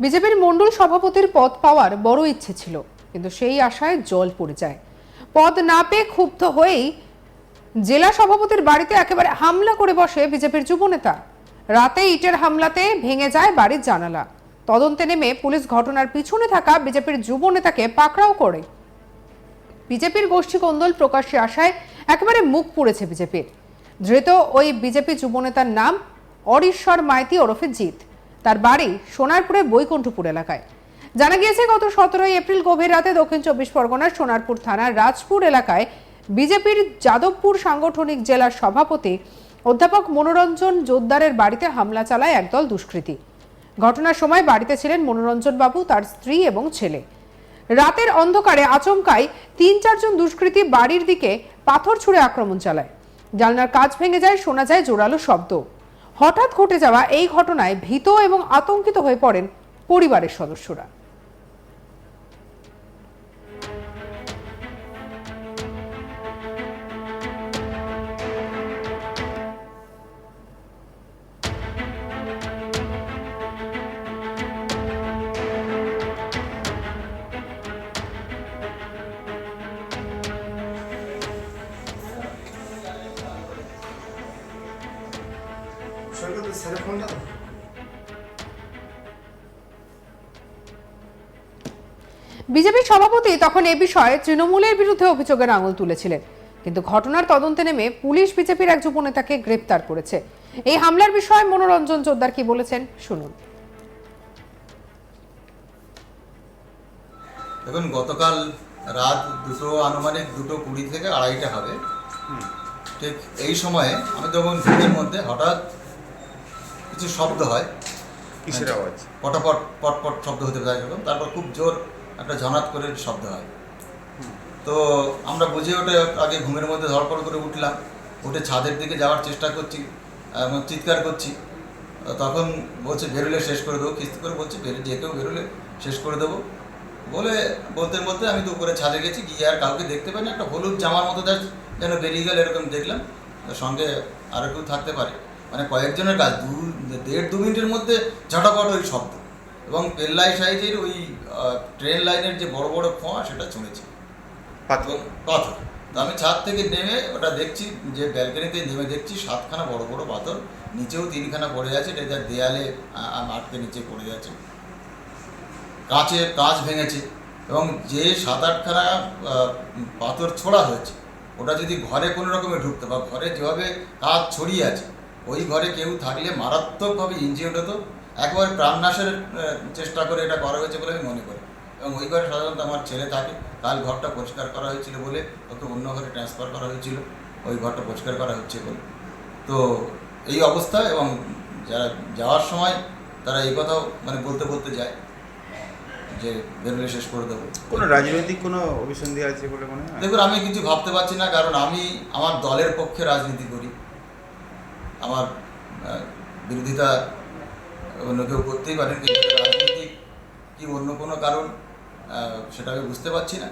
বিজেপির মণ্ডল সভাপতির পদ পাওয়ার বড় ইচ্ছে ছিল, কিন্তু সেই আশায় জল পড়ে যায়। পদ না পেয়ে ক্ষুব্ধ হয়েই জেলা সভাপতির বাড়িতে একেবারে হামলা করে বসে বিজেপির যুবনেতা রাতে ইটের হামলাতে ভেঙে যায় বাড়ির জানালা। তদন্তে নেমে পুলিশ ঘটনার পিছনে থাকা বিজেপির যুব নেতাকে পাকড়াও করে। বিজেপির গোষ্ঠী কোন্দল প্রকাশ্যে আসায় একেবারে মুখ পুড়েছে বিজেপির। ধৃত ওই বিজেপি যুবনেতার নাম অরিশ্বর মাইতি ওরফে জিৎ। তার বাড়ি সোনারপুরে বৈকুণ্ঠপুর এলাকায়। জানা গিয়েছে, গত সতেরোই এপ্রিল গভীর রাতে দক্ষিণ চব্বিশ পরগনার সোনারপুর থানার রাজপুর এলাকায় বিজেপির যাদবপুর সাংগঠনিক জেলার সভাপতি অধ্যাপক মনোরঞ্জন জোদ্দারের বাড়িতে হামলা চালায় একদল দুষ্কৃতী। ঘটনার সময় বাড়িতে ছিলেন মনোরঞ্জন বাবু, তার স্ত্রী এবং ছেলে। রাতের অন্ধকারে আচমকাই তিন চারজন দুষ্কৃতী বাড়ির দিকে পাথর ছুঁড়ে আক্রমণ চালায়। জানলার কাজ ভেঙে যায়, শোনা যায় জোরালো শব্দ। হঠাৎ ঘটে যাওয়া এই ঘটনায় ভীত এবং আতঙ্কিত হয়ে পড়েন পরিবারের সদস্যরা। বিজেপির সভাপতি তখন এ বিষয়ে তৃণমূলের বিরুদ্ধে অভিযোগের আঙুল তুলেছিলেন। কিন্তু ঘটনার তদন্তে নেমে পুলিশ বিজেপির এক যুবনেতাকে গ্রেপ্তার করেছে। এই হামলার বিষয়ে মনোরঞ্জন জোদ্দার কি বলেছেন শুনুন। দেখুন গতকাল রাত দুটো আনুমানিক দুটো কুড়ি থেকে আড়াইটা হবে। ঠিক এই সময়ে আমি তখন ঘুমের মধ্যে হঠাৎ কিছু শব্দ হয় কিসের আওয়াজ? পটাপট পটপট শব্দ হতে থাকে এরকম তারপর খুব জোর একটা ঝনাত করে শব্দ হয়। তো আমরা বুঝে ওঠে আগে ঘুমের মধ্যে ধড়পড় করে উঠলাম, উঠে ছাদের দিকে যাওয়ার চেষ্টা করছি চিৎকার করছি। তখন বলছে, বেরোলে শেষ করে দেবো। কিস্তি করে বলছে, বেরো যে কেউ বেরোলে শেষ করে দেবো। বলে বলতে বলতে আমি তো উপরে ছাদে গেছি, গিয়ে আর কাউকে দেখতে পাইনি। একটা হলুদ জামার মতো just যেন বেরিয়ে গেল এরকম দেখলাম। সঙ্গে আরও কেউ থাকতে পারে। মানে কয়েকজনের কাজ, দু, দেড় দু মিনিটের মধ্যে ঝটাপট ওই শব্দ। এবং পেল্লাই সাইজের ওই ট্রেন লাইনের যে বড় বড় খোঁয়া সেটা শুনেছি। পাথর। পাথর। তো আমি ছাদ থেকে নেমে ওটা দেখছি যে ব্যালকনিতে নেমে দেখছি সাতখানা বড় বড় পাথর নিচেও তিনখানা পড়ে আছে এটা দেয়ালে আটকে নিচে পড়ে যাচ্ছে কাঁচের কাঁচ ভেঙেছে এবং যে সাত আটখানা পাথর ছোড়া হয়েছে ওটা যদি ঘরে কোনো রকমে ঢুকতো বা ঘরে যেভাবে কাজ ছড়িয়ে আছে ওই ঘরে কেউ থাকলে মারাত্মকভাবে ইঞ্জিওর্ড হতো একবার প্রাণনাশের চেষ্টা করে এটা করা হয়েছে বলে আমি মনে করি। এবং ওই ঘরে সাধারণত আমার ছেলে থাকে কাল ঘরটা পরিষ্কার করা হয়েছিল বলে ওকে অন্য ঘরে ট্রান্সফার করা হয়েছিল ওই ঘরটা পরিষ্কার করা হচ্ছে বলে। তো এই অবস্থা এবং যারা যাওয়ার সময় তারা এই কথাও মানে বলতে বলতে যায় যে বেরোলে শেষ করে দেবো। কোনো রাজনৈতিক কোনো অভিসন্ধি আছে বলে মনে হয়? দেখুন আমি কিছু ভাবতে পারছি না কারণ আমি আমার দলের পক্ষে রাজনীতি করি। আমার বিরোধিতা অন্য কেউ করতেই পারেন, কিন্তু রাজনীতি কি অন্য কোনো কারণ সেটা আমি বুঝতে পারছি না।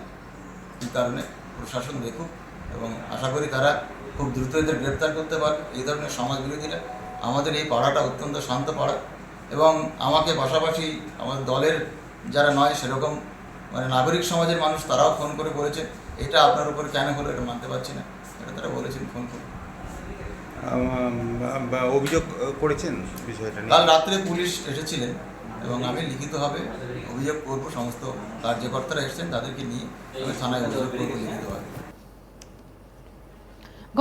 কী কারণে প্রশাসন দেখুক এবং আশা করি তারা খুব দ্রুত এদের গ্রেপ্তার করতে পারবে। এই ধরনের সমাজ বিরোধীরা আমাদের এই পাড়াটা অত্যন্ত শান্ত পাড়া এবং আমাকে পাশাপাশি আমাদের দলের যারা নয়, সেরকম মানে নাগরিক সমাজের মানুষ তারাও ফোন করে বলেছে। এটা আপনার উপর কেন হলো, এটা মানতে পারছি না। এটা তারা বলেছেন, ফোন করে। অভিযোগ করেছেন বিষয়টা কাল রাত্রে পুলিশ এসেছিলেন এবং আমি লিখিতভাবে অভিযোগ করব সমস্ত কার্যকর্তারা এসেছেন তাদেরকে নিয়ে আমি থানায় অভিযোগ করব লিখিতভাবে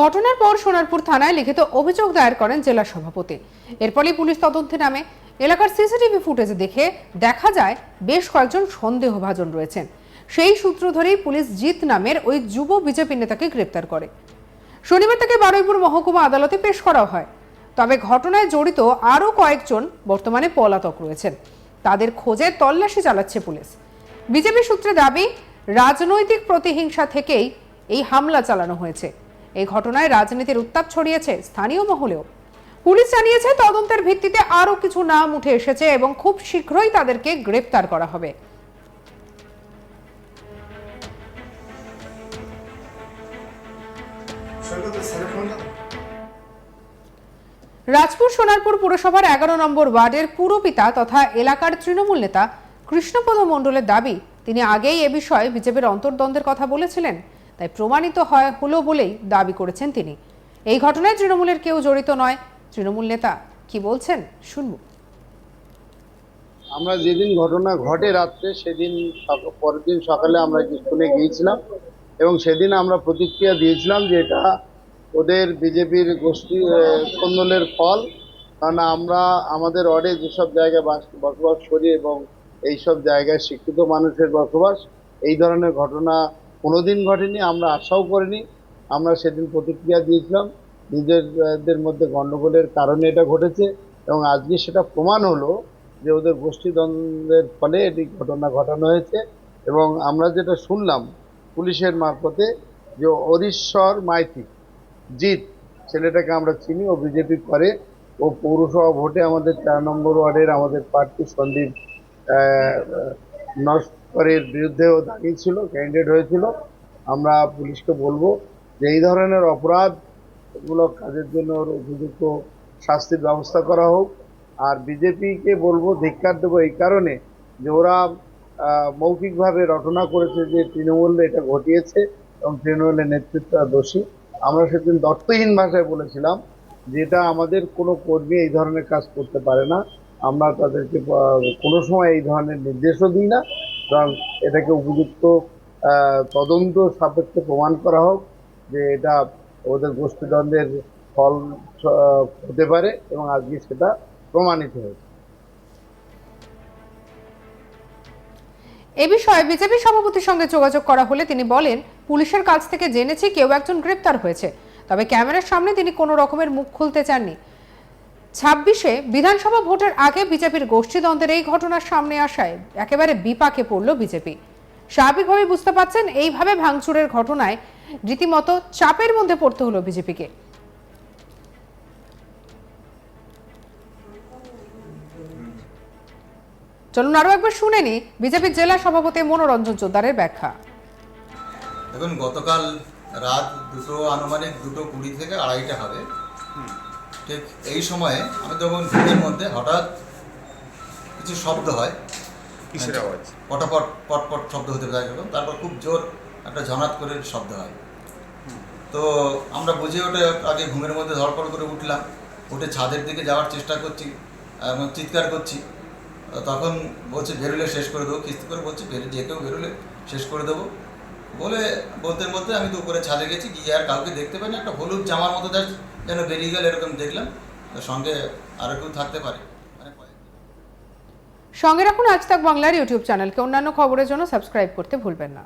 ঘটনার পর সোনারপুর থানায় লিখিত অভিযোগ দায়ের করেন জেলা সভাপতি। এরপরই পুলিশ তদন্তে নামে। এলাকার সিসিটিভি ফুটেজে দেখে দেখা যায় বেশ কয়েকজন সন্দেহভাজন রয়েছেন। সেই সূত্র ধরেই পুলিশ জিত নামের ওই যুব বিজেপি নেতাকে গ্রেপ্তার করে। শনিবার তাকে বারুইপুর মহকুমা আদালতে পেশ করা হয়। তবে ঘটনায় জড়িত আরও কয়েকজন বর্তমানে পলাতক রয়েছেন। তাদের খোঁজে তল্লাশি চালাচ্ছে পুলিশ। বিজেপি সূত্রে দাবি, রাজনৈতিক প্রতিহিংসা থেকেই এই হামলা চালানো হয়েছে। এই ঘটনায় রাজনীতির উত্তাপ ছড়িয়েছে স্থানীয় মহলেও। পুলিশ জানিয়েছে, তদন্তের ভিত্তিতে আরও কিছু নাম উঠে এসেছে এবং খুব শীঘ্রই তাদেরকে গ্রেপ্তার করা হবে। রাজপুর সোনারপুর পুরসভার এগারো নম্বর ওয়ার্ডের পুরপিতা তথা এলাকার তৃণমূল নেতা কৃষ্ণপদ মণ্ডলের দাবি, তিনি আগেই এ বিষয়ে বিজেপির অন্তর্দ্বন্দ্বের কথা বলেছিলেন, তাই প্রমাণিত হয় হলো বলেই দাবি করেছেন তিনি। এই ঘটনায় তৃণমূলের কেউ জড়িত নয়। তৃণমূল নেতা কি বলছেন, শুনব। আমরা যেদিন ঘটনা ঘটে রাত্রে, সেদিন পরের দিন সকালে আমরা স্কুলে গিয়েছিলাম এবং সেদিন আমরা প্রতিক্রিয়া দিয়েছিলাম যে এটা ওদের বিজেপির গোষ্ঠী কোন্দলের ফল। কারণ আমরা, আমাদের ওয়ার্ডে যেসব জায়গায় বাস- বসবাস করি এবং এইসব জায়গায় শিক্ষিত মানুষের বসবাস, এই ধরনের ঘটনা কোনোদিন ঘটেনি, আমরা আশাও করিনি। আমরা সেদিন প্রতিক্রিয়া দিয়েছিলাম। নিজেদের মধ্যে গণ্ডগোলের কারণে এটা ঘটেছে এবং আজকে সেটা প্রমাণ হলো যে ওদের গোষ্ঠীদ্বন্দ্বের ফলে এটি ঘটনা ঘটানো হয়েছে এবং আমরা যেটা শুনলাম পুলিশের মারফতে যে অরিশ্বর মাইতি জিৎ, ছেলেটাকে আমরা চিনি, ও বিজেপি করে। ও পৌরসভা ভোটে আমাদের চার নম্বর ওয়ার্ডের আমাদের প্রার্থী সন্দীপ নস্করের বিরুদ্ধেও দাঁড়িয়েছিল ক্যান্ডিডেট হয়েছিল। আমরা পুলিশকে বলব যে এই ধরনের অপরাধমূলক কাজের জন্য ওর উপযুক্ত শাস্তির ব্যবস্থা করা হোক। আর বিজেপিকে বলব, ধিক্কার দেবো এই কারণে যে ওরা মৌখিকভাবে রটনা করেছে যে তৃণমূল এটা ঘটিয়েছে এবং তৃণমূলের নেতৃত্ব দোষী। আমরা সেদিন দত্তহীন ভাষায় বলেছিলাম যেটা আমাদের কোনো কর্মী এই ধরনের কাজ করতে পারে না। আমরা তাদেরকে কোনো সময় এই ধরনের নির্দেশও দিই না। কারণ এটাকে উপযুক্ত তদন্ত সাপেক্ষে প্রমাণ করা হোক যে এটা ওদের গোষ্ঠীদ্বন্দ্বের ফল হতে পারে এবং আজকে সেটা প্রমাণিত হয়েছে। এ বিষয়ে বিজেপি সভাপতির সঙ্গে যোগাযোগ করা হলে তিনি বলেন পুলিশের কাছ থেকে জেনেছি কেউ একজন গ্রেপ্তার হয়েছে। তবে ক্যামেরার সামনে তিনি কোনো রকমের মুখ খুলতে চাননি। ছাব্বিশে বিধানসভা ভোটের আগে বিজেপির গোষ্ঠীদ্বন্দ্বের এই ঘটনার সামনে আসায় একেবারে বিপাকে পড়ল বিজেপি। স্বাভাবিকভাবে বুঝতে পারছেন এইভাবে ভাঙচুরের ঘটনায় রীতিমতো চাপের মধ্যে পড়তে হলো বিজেপিকে। চলুন আরও একবার শুনে নি বিজেপির জেলা সভাপতি মনোরঞ্জন চোদ্দারের ব্যাখ্যা। দেখুন গতকাল রাত দুটো আনুমানিক দুটো কুড়ি থেকে আড়াইটা হবে। ঠিক এই সময়ে আমি তখন ঘুমের মধ্যে হঠাৎ কিছু শব্দ হয়। কিসের আওয়াজ? পটাপট পটপট শব্দ হতে থাকে তারপর খুব জোর একটা ঝনাত করে শব্দ হয়। তো আমরা বুঝে ওঠে আগে ঘুমের মধ্যে ধরপড় করে উঠলাম। উঠে ছাদের দিকে যাওয়ার চেষ্টা করছি এবং চিৎকার করছি। তখন বলছে বেরোলে শেষ করে দেবো। কিস্তি করে বলছে বেরো যে কেউ বেরোলে শেষ করে দেবো। বলে বলতে বলতে আমি তো উপরে ছাদে গেছি, গিয়ে আর কাউকে দেখতে পাইনি। একটা হলুদ জামার মতো দেখ যেন বেরিয়ে গেল এরকম দেখলাম। তো সঙ্গে আরও কেউ থাকতে পারে। মানে সঙ্গে রাখুন আজ তাক বাংলার ইউটিউব চ্যানেলকে। অন্যান্য খবরের জন্য সাবস্ক্রাইব করতে ভুলবেন না।